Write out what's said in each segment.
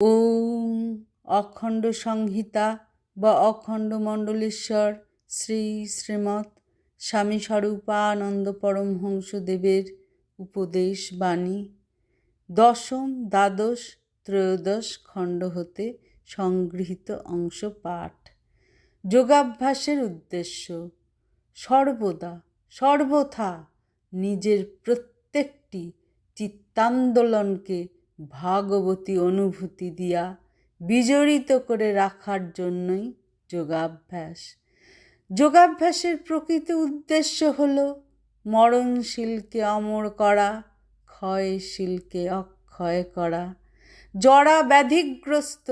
ওম অখণ্ড সংহিতা বা অখণ্ড মণ্ডলেশ্বর শ্রী শ্রীমৎ স্বামী স্বরূপানন্দ পরমহংসদেবের উপদেশ বাণী। দশম দ্বাদশ ত্রয়োদশ খণ্ড হতে সংগৃহীত অংশ পাঠ। যোগাভ্যাসের উদ্দেশ্য, সর্বদা, সর্বথা নিজের প্রত্যেকটি চিত্তান্দোলনকে ভাগবতী অনুভূতি দিয়া বিজড়িত করে রাখার জন্যই যোগাভ্যাস। যোগাভ্যাসের প্রকৃত উদ্দেশ্য হল মরণশীলকে অমর করা, ক্ষয়শীলকে অক্ষয় করা। জড়া ব্যাধিগ্রস্ত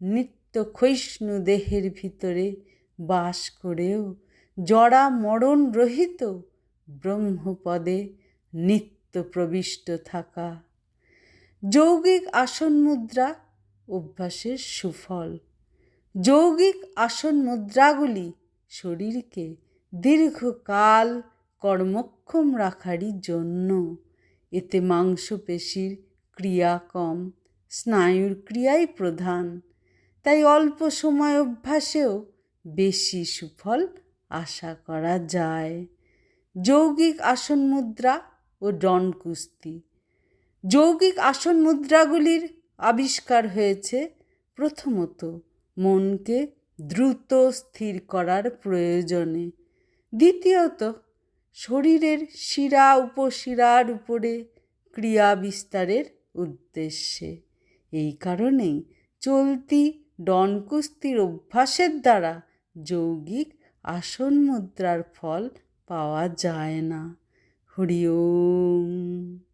নিত্য ক্ষয়িষ্ণু দেহের ভিতরে বাস করেও জড়া মরণ রহিত ব্রহ্মপদে নিত্য প্রবিষ্ট থাকা। যৌগিক আসন মুদ্রা অভ্যাসের সুফল। যৌগিক আসন মুদ্রাগুলি শরীরকে দীর্ঘকাল কর্মক্ষম রাখারই জন্য। এতে মাংসপেশির ক্রিয়া কম, স্নায়ুর ক্রিয়াই প্রধান। তাই অল্প সময় অভ্যাসেও বেশি সুফল আশা করা যায়। যৌগিক আসন মুদ্রা ও ডন কুস্তি যৌগিক আসন মুদ্রাগুলির আবিষ্কার হয়েছে প্রথমত মনকে দ্রুত স্থির করার প্রয়োজনে। দ্বিতীয়ত, শরীরের শিরা উপশিরার উপরে ক্রিয়া বিস্তারের উদ্দেশ্যে। এই কারণেই চলতি ডনকুস্তির অভ্যাসের দ্বারা যৌগিক আসন মুদ্রার ফল পাওয়া যায় না। হরি ওম।